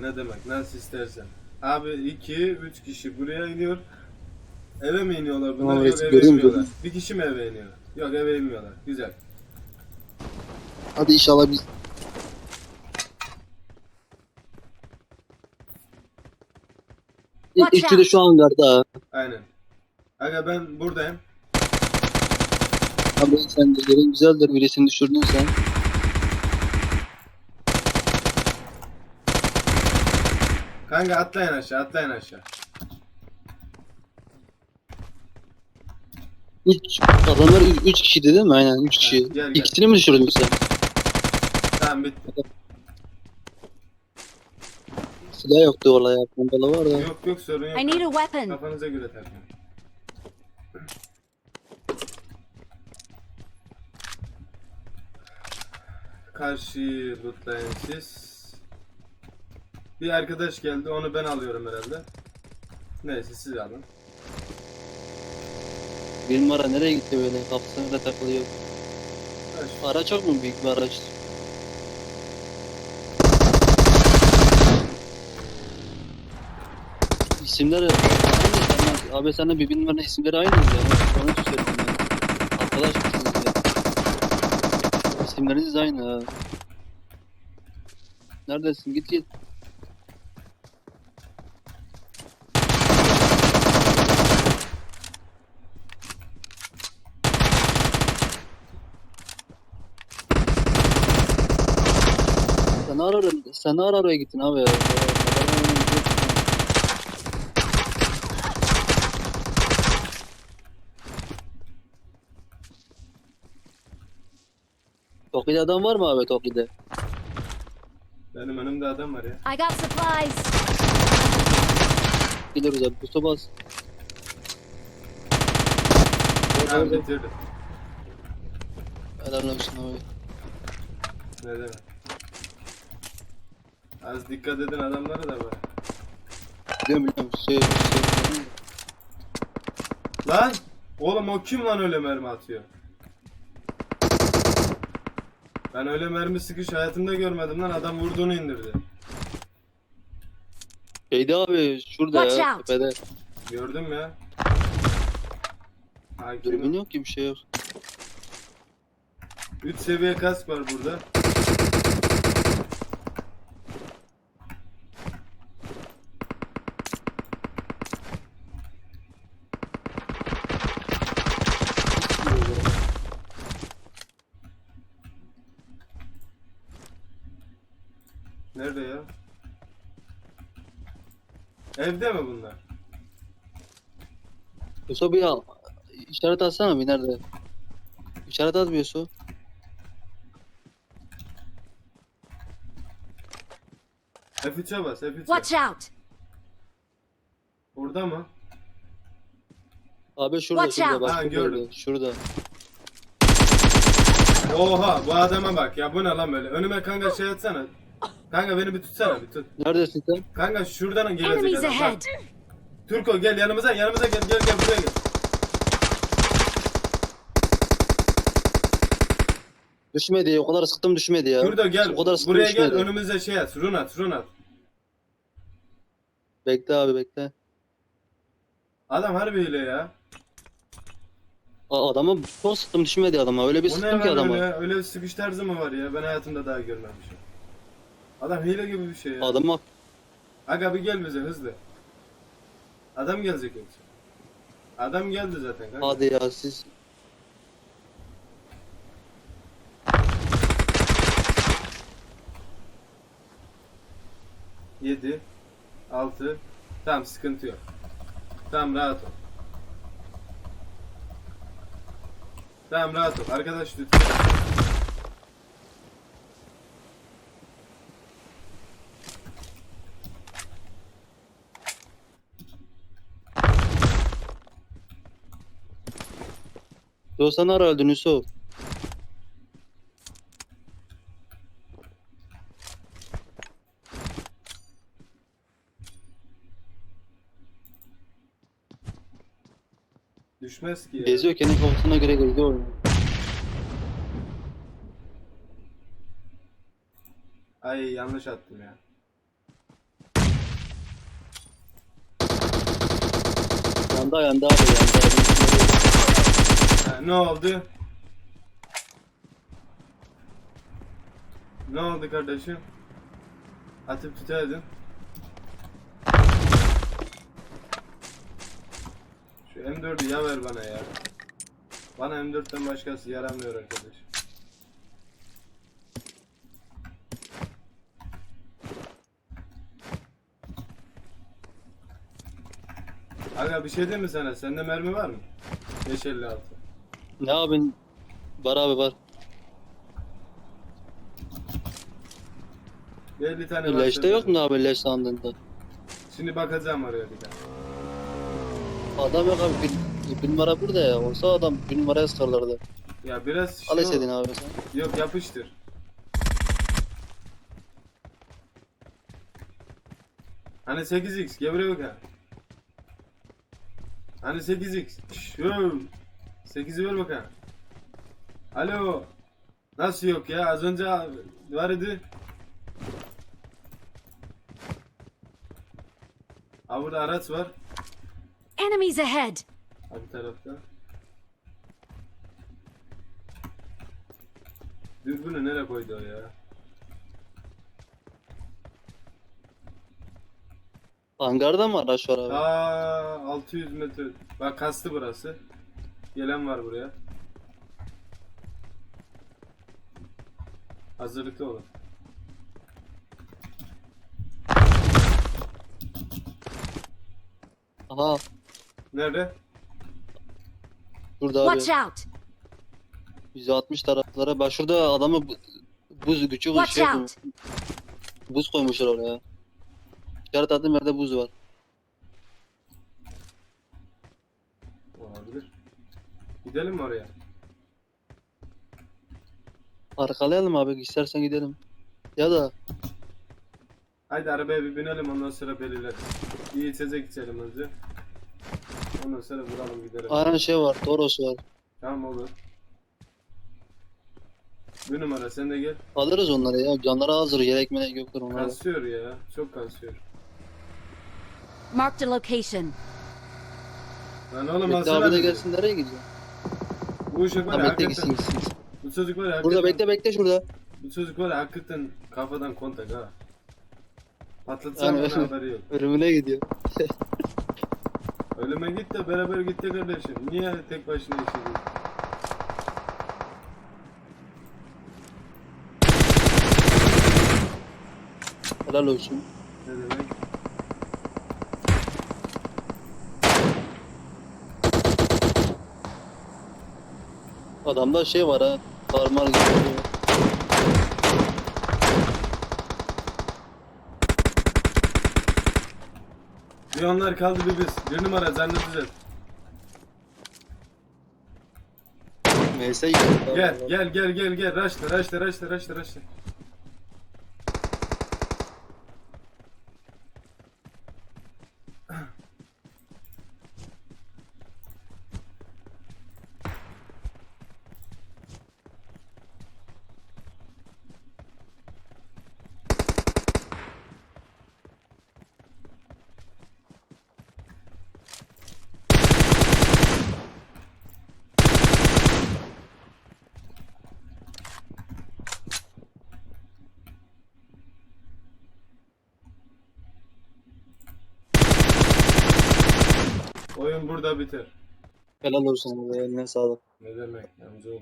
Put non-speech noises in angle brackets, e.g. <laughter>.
ne demek nasıl istersen. Abi 2 3 kişi buraya iniyor. Eve mi iniyorlar bunlar? Tamam, Yok eve inmiyorlar. Bir kişi mi eve iniyor? Yok eve inmiyorlar. Güzel. Hadi inşallah biz İlk Watch de şu hangarda. Aynen. Aga ben buradayım. Abi sen de yerin güzeldir. Birisini düşürdün sen. Kanka atlayın aşağı atlayın aşağı. Üç, adamlar üç, üç kişiydi değil mi? Aynen üç kişi. gel, gel. İkisini mi düşürdün sen? Tamam bitti. Silah yoktu orada ya. Pompalı var da. Yok yok sorun yok. I need a weapon. Kafanıza göre takın. Karşıyı lootlayın siz. Bir arkadaş geldi onu ben alıyorum herhalde. Neyse siz alın. Bir numara nereye gitti böyle? Kafasına da takılıyor. Kaç- Araç çok mu büyük bir araç? İsimler aynı. Abi seninle bir bin numara isimleri aynı ya. Onu söyledim ben. Arkadaş mısınız ya? İsimleriniz aynı ha. Neredesin? Git git. Sen ara ara, araya gittin abi ya. Toki'de adam var mı abi Toki'de? Benim önümde adam var ya. I got supplies. Gidiyoruz abi. Pusu bas. Tamam bitirdim. Olsun abi. Ne demek. Az dikkat edin adamlara da var. Biliyorum. Şey, şey. Lan! Oğlum o kim lan öyle mermi atıyor? Ben öyle mermi sıkış hayatımda görmedim lan adam vurduğunu indirdi. Şeydi abi şurada Watch ya out. tepede. Gördün mü ya? Hakim. Dürbün yok ki bir şey yok. 3 seviye kask var burada. Nerede ya? Evde mi bunlar? Yusuf bir al. İşaret atsana bir nerede? İşaret atmıyorsun. F3'e bas, F3'e. Watch out. Burada mı? Abi şurada Watch şurada out. bak Ha, şurada, gördüm. şurada. Oha bu adama bak ya bu ne lan böyle önüme kanka şey atsana Kanka beni bir tutsana bir tut Neredesin sen? Kanka şuradan Enemies adam ahead. bak Turko gel yanımıza yanımıza gel gel gel buraya gel Düşmedi o kadar sıktım düşmedi ya. Burada gel O kadar sıktım buraya gel düşmedi. önümüze şey at run at run at Bekle abi bekle. Adam harbi öyle ya Aa, adama çok sıktım düşmedi adama. Öyle bir O ne sıktım ki lan adama. öyle öyle bir sıkış tarzı mı var ya ben hayatımda daha görmemişim Adam hile gibi bir şey ya Adama Aga bir gel bize hızlı Adam gelecek yoksa Adam geldi zaten kanka hadi ya siz Yedi, altı. Tamam sıkıntı yok. Tamam rahat ol. Tamam rahat ol. Arkadaş lütfen. 90 ara öldün Düşmez ki ya. Geziyor kendi kafasına göre geziyor oyunu. Ay yanlış attım ya. Yanda yanda abi yanda. Abi ne oldu? Ne oldu kardeşim? Atıp tutaydın. Şu M4'ü ya ver bana ya. Bana M4'ten başkası yaramıyor arkadaş. Aga bir şey diyeyim mi sana? Sende mermi var mı? 556. Ne abin? Var abi var. 50 tane var. Leşte yok mu abi leş sandığında? Şimdi bakacağım oraya bir daha. Adam yok abi. Bir, bir numara burada ya. Olsa adam bir numaraya sıkarlardı. Ya biraz Al istediğin abi sen. Yok yapıştır. Hani 8x gel buraya bak ha. Hani 8x. Şu. 8'i ver bakalım. Alo. Nasıl yok ya? Az önce var idi. Ha burada araç var. Enemies ahead! Ha bir tarafta. Dürbünü nereye koydu o ya? Hangarda mı araç var abi? Aa 600 metre. Bak kastı burası. Gelen var buraya. Hazırlıklı olun. Aha Nerede? burada abi. Watch out! 160 taraflara. Bak şurada adamı bu- buz küçük bir Watch şey out! koymuş. Buz koymuşlar oraya. İşaret attığım yerde buz var. Gidelim mi oraya? Arkalayalım abi istersen gidelim. Ya da Haydi arabaya bir binelim ondan sonra belirleriz. Bir içecek içelim önce. Ondan sonra vuralım gidelim. aynen şey var. Toros var. Tamam olur. Bir numara sen de gel. Alırız onları ya. Canları hazır. Gerek melek yoktur onlara. Kasıyor ya. Çok kasıyor. Marked a location. Lan oğlum Bekle abi de gelsin nereye gidiyor? Bu uşak var ya bekle gitsin hakikaten. gitsin. Bu çocuk var ya Burada hakikaten- bekle bekle şurada. Bu çocuk var ya hakikaten kafadan kontak ha. Patlatsam Yani- bana haberi yok. <laughs> Ölümüne gidiyor. <laughs> Ölüme git de beraber git de kardeşim. Niye tek başına gidiyorsun? Helal olsun. Ne demek? Adamda şey var ha. Parmar gibi. Bir onlar kaldı bir biz. Bir numara zannedeceğiz. Neyse gidiyor. Gel gel gel gel gel. Raşla raşla raşla raşla raşla. Burada biter. Helal olsun. Eline sağlık. Ne demek amcaoğlu?